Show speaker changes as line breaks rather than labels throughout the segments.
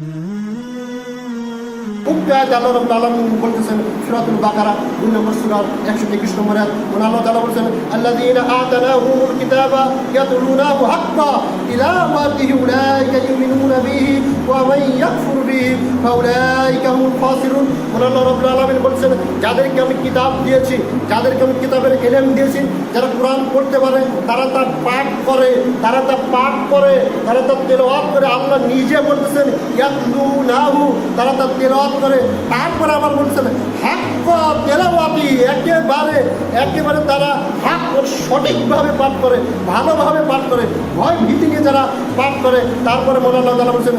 Mm-hmm. উক্কায় আল্লাহ রাব্বুল আলামিন বলতেছেন সূরাতুল বাকারা, দুই নম্বর সূরা 121 নম্বর আয়াত। ওখানে আল্লাহ তাআলা বলছেন ওয়া বলছেন, যাদেরকে আমি কিতাব দিয়েছি, যাদেরকে আমি কিতাবের ইলম দিয়েছি, যারা কোরআন পড়তে পারে, তারা তার পাঠ করে, তারা তার পাঠ করে, তারা তার তেলাওয়াত করে আল্লাহ নিজে বলতেছেন তারা তার তেলাওয়াত করে তারপরে আবার বলছেন হাক্ক তেলাওয়াতি একেবারে একেবারে তারা হাক সঠিকভাবে পাঠ করে, ভালোভাবে পাঠ করে, ভয় ভীতি নিয়ে যারা পাঠ করে, তারপরে মোল্লা তারা বলছেন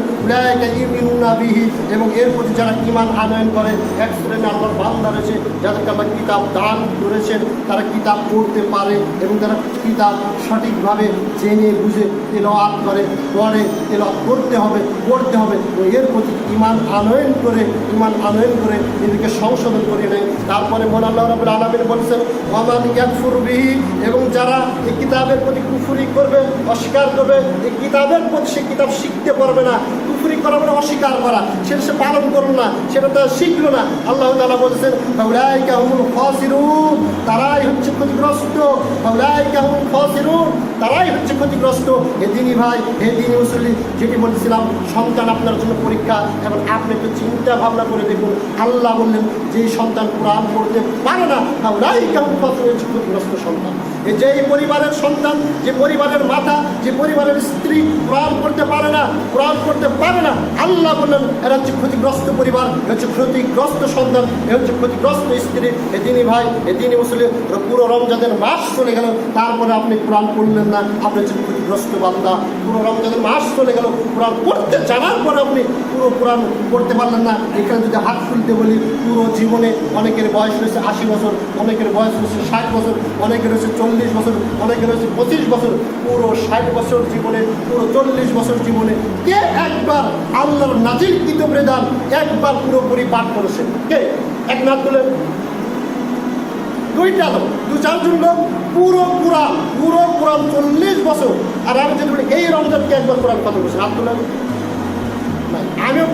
বিহি, এবং এর প্রতি যারা ইমান আনয়ন করে, এক শ্রেণি আল্লাহর বান্দা রয়েছে, যাদেরকে আল্লাহ কিতাব দান করেছেন, তারা কিতাব পড়তে পারে, এবং তারা কিতাব সঠিকভাবে জেনে বুঝে তেলাওয়াত করে পড়ে তেলাওয়াত করতে হবে, পড়তে হবে ও এর প্রতি ইমান আনয়ন করে ইমান আনয়ন করে নিজেকে সংশোধন করে নেয় তারপরে মন আল্লাহ রাবুল আলমিন বলছেন ওয়ামান ইয়াকফুর বিহি এবং যারা এই কিতাবের প্রতি কুফুরি করবে, অস্বীকার করবে, এই কিতাবের প্রতি সে কিতাব শিখতে পারবে না। কুফুরি করা মানে অস্বীকার করা সেটা সে পালন করল না, সেটা তারা শিখলো না। আল্লাহ তালা বলছেন, ফাউলাইকা হুমুল খাসিরুন তারাই হচ্ছে ক্ষতিগ্রস্ত। খাসিরুন তারাই হচ্ছে ক্ষতিগ্রস্ত হে দিনই ভাই হে দিনী মুসলি যেটি বলছিলাম সন্তান আপনার জন্য পরীক্ষা। এবং আপনি একটু চিন্তা ভাবনা করে দেখুন, আল্লাহ বললেন, যে সন্তান কোরআন পড়তে পারে না ফাউলাইকা কেমন পাত্র হয়েছে ক্ষতিগ্রস্ত সন্তান। যে পরিবারের সন্তান, যে পরিবারের মাতা, যে পরিবারের স্ত্রী কোরআন করতে পারে না, কোরআন পড়তে পারে না। আল্লাহ বললেন, এরা হচ্ছে ক্ষতিগ্রস্ত পরিবার এ হচ্ছে ক্ষতিগ্রস্ত সন্তান এ হচ্ছে ক্ষতিগ্রস্ত স্ত্রী। এ তিনি ভাই, এ দিনই মুসলিম পুরো রমজাদের মাস চলে গেল, তারপরে আপনি কোরআন পড়লেন না, আপনি হচ্ছেন ক্ষতিগ্রস্ত বান্দা পুরো রমজানের মাস চলে গেল কোরআন পড়তে জানার পরে আপনি পুরো কোরআন পড়তে পারলেন না। এখানে যদি হাত খুলতে বলি, পুরো জীবনে অনেকের বয়স রয়েছে আশি বছর, অনেকের বয়স রয়েছে ষাট বছর, অনেকের রয়েছে চল্লিশ বছর, অনেকের রয়েছে পঁচিশ বছর, পুরো ষাট বছর জীবনে, পুরো চল্লিশ বছর জীবনে কে একবার আল্লাহর নাজিল কিতব্রেদান একবার পুরোপুরি পাঠ করেছে? কে? এক নাথ তুলেন। দুইটা লোক, দু চারজন লোক, পুরো কোরআন পুরো কোরআন চল্লিশ বছর আর আমি যদি বলি এই রমজানকে একবার কোরআন হাত তুলেন নাই, আমিও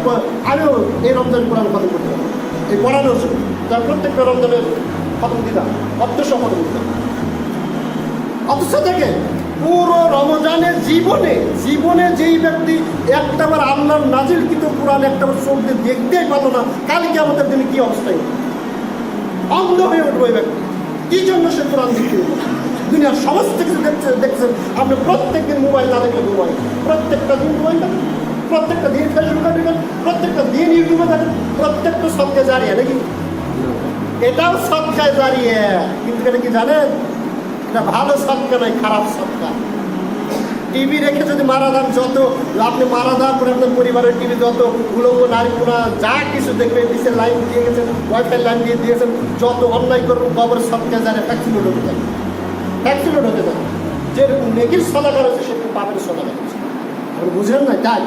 আমিও এই রমজান কোরআন খতম করতে পারি এই পড়ানোর জন্য। তার প্রত্যেকটা রমজানের খতম দিতাম অত্যশ খতম দিতাম অথচ থেকে পুরো রমজানের জীবনে জীবনে যেই ব্যক্তি একটাবার আল্লাহর নাজিল কিন্তু কোরআন একটাবার চোখ দিয়ে দেখতেই পারল না কালকে আমাদের দিনে কি অবস্থায়? অন্ধ হয়ে উঠবে ব্যক্তি। কি জন্য সে কোরআন দেখতে? দুনিয়ার সমস্ত কিছু দেখছে দেখছেন আপনি প্রত্যেক দিন মোবাইল না দেখলে মোবাইল প্রত্যেকটা দিন দেখেন প্রত্যেকটা দিন ফেসবুকে দেখেন প্রত্যেকটা দিন ইউটিউবে দেখেন প্রত্যেকটা সবকে জারিয়ে নাকি? এটাও সৎকায় দাঁড়িয়ে। কিন্তু এটা কি জানেন? এটা ভালো সৎকা নয়, খারাপ সৎকা টিভি রেখে যদি মারা যান, যত আপনি মারা যাওয়ার পরে আপনার পরিবারের টিভি যত উলঙ্গ নারী কোনা যা কিছু দেখবেন ডিসের লাইন দিয়ে গেছেন ওয়াইফাই লাইন দিয়ে দিয়েছেন, যত অন্যায় করবেন কবর সৎকা জানে লোড হতে যাবে। লোড হতে পারে। যেরকম নেকির সদা করেছে সেরকম পাপের সদা করেছে আমরা বুঝলাম না? তাই